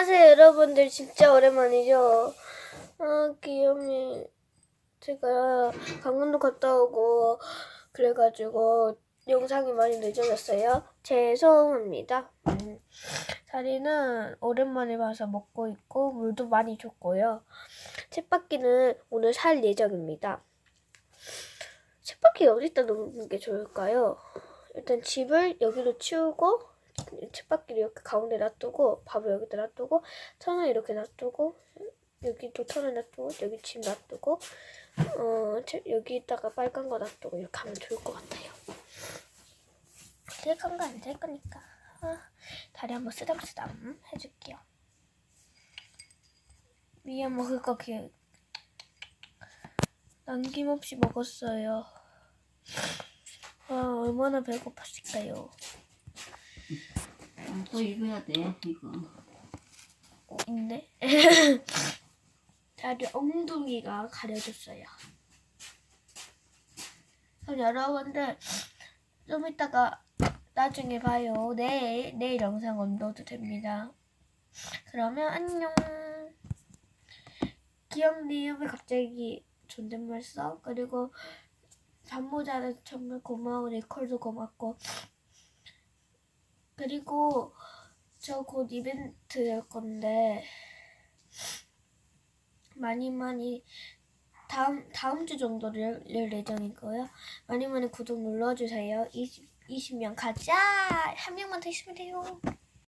안녕하세요 여러분들. 진짜 오랜만이죠? 아 귀염이 제가 강원도 갔다 오고 그래가지고 영상이 많이 늦어졌어요. 죄송합니다. 음, 자리는 오랜만에 봐서 먹고 있고 물도 많이 줬고요. 쳇바퀴는 오늘 살 예정입니다. 쳇바퀴 어디다 놓는 게 좋을까요? 일단 집을 여기로 치우고 쳇바퀴를 이렇게 가운데 놔두고 밥을 여기다 놔두고 천을 이렇게 놔두고 여기 또 천을 놔두고 여기 집 놔두고 어 채- 여기다가 빨간 거 놔두고 이렇게 하면 좋을 것 같아요. 될 건가 안될 거니까 아, 다리 한번 쓰담쓰담 해줄게요. 위에 먹을 거 기... 남김없이 먹었어요. 아 얼마나 배고팠을까요? 아, 또 읽어야 돼 이거 어, 있네. 다리 엉덩이가 가려졌어요. 그럼 여러분들 좀 이따가 나중에 봐요. 내일 내일 영상 업로드 됩니다. 그러면 안녕. 기영님 왜 갑자기 존댓말 써? 그리고 잠모자는 정말 고마워. 리콜도 고맙고. 그리고 저 곧 이벤트 열 건데 많이 많이 다음 다음 주 정도를 열 예정이고요. 많이 많이 구독 눌러주세요. 20 20명 가자. 한 명만 더 있으면 돼요.